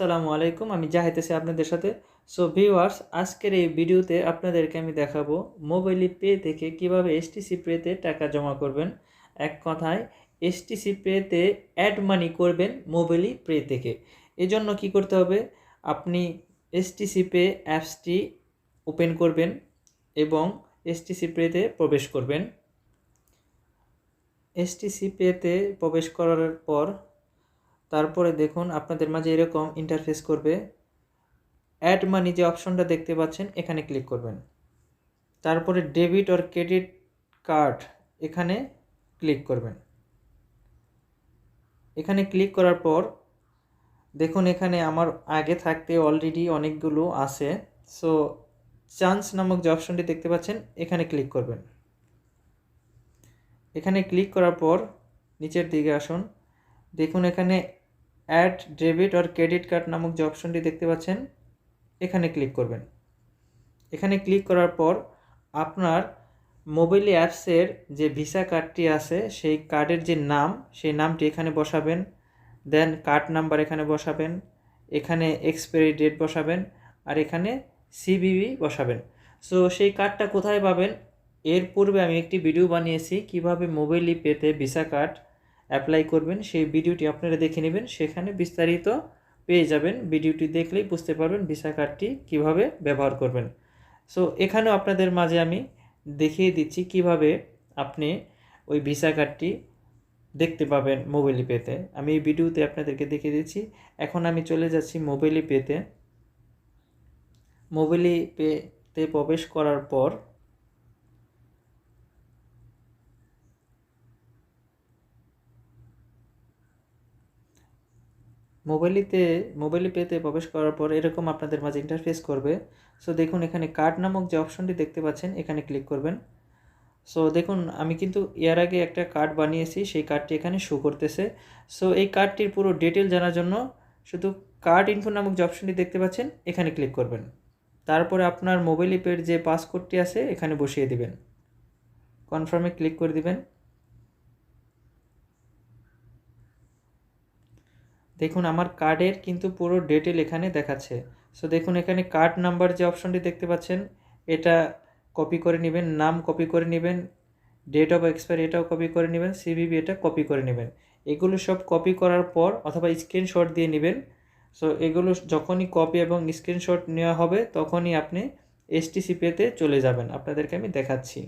আসসালামু আলাইকুম, আমি জাহিদ আছি আপনাদের সাথে। সো ভিউয়ার্স আজকের এই ভিডিওতে আপনাদেরকে আমি দেখাবো মোবাইলি পে থেকে কীভাবে এসটিসি পেতে টাকা জমা করবেন। এক কথায় এসটিসি পেতে অ্যাড মানি করবেন মোবাইলি পে থেকে। এজন্য কি করতে হবে? আপনি এসটিসি পে অ্যাপসটি ওপেন করবেন এবং এসটিসি পেতে প্রবেশ করবেন। এসটিসি পেতে প্রবেশ করার পর তারপরে দেখুন আপনাদের মাঝে এরকম ইন্টারফেস করবে। অ্যাড মানি যে অপশনটা দেখতে পাচ্ছেন, এখানে ক্লিক করবেন। তারপরে ডেবিট অর ক্রেডিট কার্ড এখানে ক্লিক করবেন। এখানে ক্লিক করার পর, দেখুন এখানে আমার আগে থাকতে অলরেডি অনেকগুলো আছে। সো চান্স নামক যে অপশনটি দেখতে পাচ্ছেন, এখানে ক্লিক করবেন। এখানে ক্লিক করার পর, নিচের দিকে আসুন। দেখুন এখানে add debit or credit card নামক যে অপশনটি দেখতে পাচ্ছেন, এখানে ক্লিক করবেন। এখানে ক্লিক করার পর আপনার মোবাইল অ্যাপসের যে ভিসা কার্ডটি আছে, সেই কার্ডের যে নাম, সেই নামটি এখানে বসাবেন। দেন কার্ড নাম্বার এখানে বসাবেন। এখানে এক্সপায়ারি ডেট বসাবেন। আর এখানে সিবিবি বসাবেন। সো সেই কার্ডটা কোথায় পাবেন? এর পূর্বে আমি একটি ভিডিও বানিয়েছি কীভাবে মোবাইল পেতে ভিসা কার্ড অ্যাপ্লাই করবেন, সেই ভিডিওটি আপনারা দেখে নেবেন, সেখানে বিস্তারিত পেয়ে যাবেন। ভিডিওটি দেখলেই বুঝতে পারবেন ভিসা কার্ডটি কীভাবে ব্যবহার করবেন। সো এখানেও আপনাদের মাঝে আমি দেখিয়ে দিচ্ছি কীভাবে আপনি ওই ভিসা কার্ডটি দেখতে পাবেন মোবাইলে পেতে আমি এই ভিডিওতে আপনাদেরকে দেখিয়ে দিচ্ছি। এখন আমি চলে যাচ্ছি মোবাইলে পেতে মোবাইলে পেতে প্রবেশ করার পর মোবাইলিতে, মোবাইলে পেতে প্রবেশ করার পর এরকম আপনাদের মাঝে ইন্টারফেস করবে। সো দেখুন এখানে কার্ড নামক যে অপশনটি দেখতে পাচ্ছেন, এখানে ক্লিক করবেন। সো দেখুন আমি কিন্তু এর আগে একটা কার্ড বানিয়েছি, সেই কার্ডটি এখানে শো করতেছে। সো এই কার্ডটির পুরো ডিটেল জানার জন্য শুধু কার্ড ইনফো নামক যে অপশনটি দেখতে পাচ্ছেন, এখানে ক্লিক করবেন। তারপরে আপনার মোবাইল পের যে পাসকোডটি আছে, এখানে বসিয়ে দিবেন। কনফার্মে ক্লিক করে দিবেন। দেখুন, আমার কার্ডের কিন্তু পুরো ডিটেল এখানে দেখাচ্ছে। সো দেখুন, এখানে কার্ড নাম্বার যে অপশনটি দেখতে পাচ্ছেন, এটা কপি করে নেবেন, নাম কপি করে নেবেন ডেট অফ এক্সপায়ারি এটাও কপি করে নেবেন সিবিবি এটা কপি করে নেবেন। এগুলো সব কপি করার পর অথবা স্ক্রিনশট দিয়ে নেবেন। সো এগুলো যখনই কপি এবং স্ক্রিনশট নেওয়া হবে, তখনই আপনি এসটিসি পেতে চলে যাবেন। আপনাদেরকে আমি দেখাচ্ছি।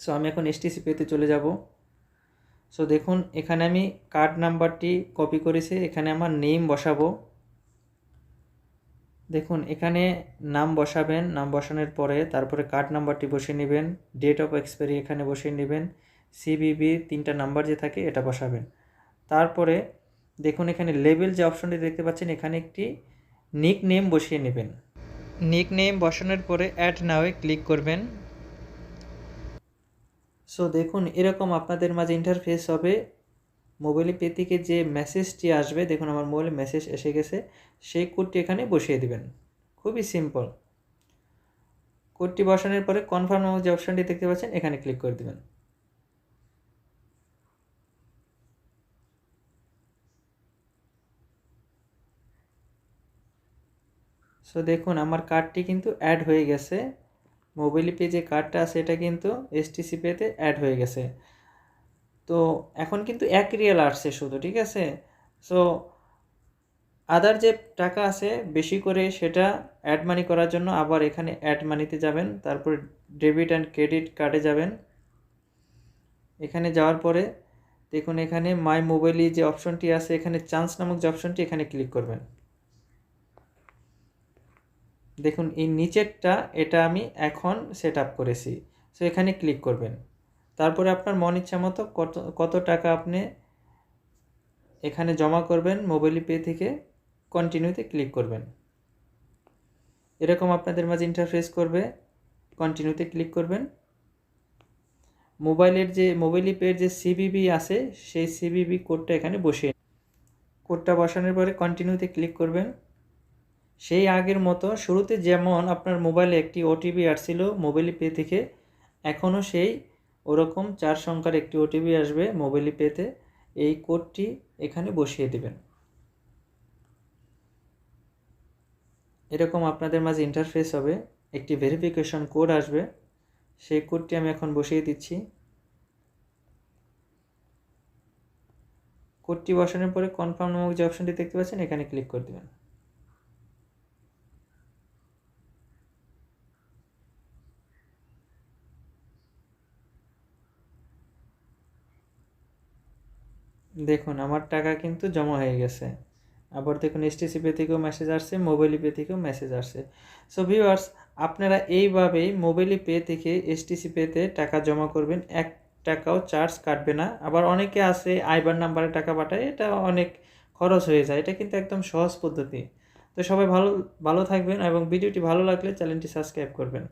সো আমি এখন এসটিসি পেতে চলে যাব। সো দেখুন, এখানে আমি কার্ড নাম্বারটি কপি করেছি, এখানে আমার নেম বসাবো। দেখুন, এখানে নাম বসাবেন, নাম বসানোর পরে তারপরে কার্ড নাম্বারটি বসিয়ে নেবেন ডেট অফ এক্সপায়ারি এখানে বসিয়ে নেবেন সিবিবি তিনটা নাম্বার যে থাকে এটা বসাবেন। তারপরে দেখুন, এখানে লেবেল যে অপশনটি দেখতে পাচ্ছেন, এখানে একটি নিক নেম বসিয়ে নেবেন। নিক নেম বসানোর পরে অ্যাড নাওয়ে ক্লিক করবেন। সো দেখুন, এরকম আপনাদের মাঝে ইন্টারফেস হবে। মোবাইলে পে থেকে যে মেসেজটি আসবে, দেখুন আমার মোবাইলে মেসেজ এসে গেছে। সেই কোডটি এখানে বসিয়ে দিবেন। খুবই সিম্পল কোডটি বসানোর পরে কনফার্ম নামক যে অপশানটি দেখতে পাচ্ছেন, এখানে ক্লিক করে দেবেন। সো দেখুন, আমার কার্ডটি কিন্তু অ্যাড হয়ে গেছে। মোবাইল পে যে কার্ডটা আছে, এটা কিন্তু এসটিসি পেতে অ্যাড হয়ে গেছে। তো এখন কিন্তু এক রিয়াল আসছে শুধু, ঠিক আছে? সো আদার যে টাকা আছে, বেশি করে সেটা অ্যাড মানি করার জন্য আবার এখানে অ্যাড মানিতে যাবেন, তারপর ডেবিট অ্যান্ড ক্রেডিট কার্ডে যাবেন। এখানে যাওয়ার পরে দেখুন এখানে মাই মোবাইলি যে অপশনটি আছে, এখানে চান্স নামক যে অপশনটি এখানে ক্লিক করবেন। দেখুন, এই নিচেরটা, এটা আমি এখন সেট আপ করেছি। সো এখানে ক্লিক করবেন। তারপরে আপনার মন ইচ্ছা মতো কত কত টাকা আপনি এখানে জমা করবেন মোবাইল পে থেকে কন্টিনিউতে ক্লিক করবেন। এরকম আপনাদের মাঝে ইন্টারফেস করবে কন্টিনিউতে ক্লিক করবেন। মোবাইলের যে মোবাইল পের যে সিবিবি আছে, সেই সিবিবি কোডটা এখানে বসিয়ে কোডটা বসানোর পরে কন্টিনিউতে ক্লিক করবেন। সেই আগের মতো শুরুতে যেমন আপনার মোবাইলে একটি ওটিপি আসছিল মোবাইল পে থেকে এখনও সেই ওরকম চার সংখ্যার একটি ওটিপি আসবে মোবাইল পেতে এই কোডটি এখানে বসিয়ে দেবেন। এরকম আপনাদের মাঝে ইন্টারফেস হবে, একটি ভেরিফিকেশন কোড আসবে, সেই কোডটি আমি এখন বসিয়ে দিচ্ছি। কোডটি বসানোর পরে কনফার্ম নামক যে অপশনটি দেখতে পাচ্ছেন, এখানে ক্লিক করে দেবেন। দেখুন, আমার টাকা কিন্তু জমা হয়ে গেছে। আবার দেখুন এসটিসি পে থেকেও মেসেজ আসছে মোবাইল পে থেকেও মেসেজ আসছে। সো ভিউয়ার্স আপনারা এইভাবেই মোবাইল পে থেকে এসটিসি পেতে টাকা জমা করবেন। এক টাকাও চার্জ কাটবে না। আবার অনেকে আছে, আইবার নাম্বারে টাকা পাঠায়, এটা অনেক খরচ হয়ে যায়। এটা কিন্তু একদম সহজ পদ্ধতি। তো সবাই ভালো ভালো থাকবেন এবং ভিডিওটি ভালো লাগলে চ্যানেলটি সাবস্ক্রাইব করবেন।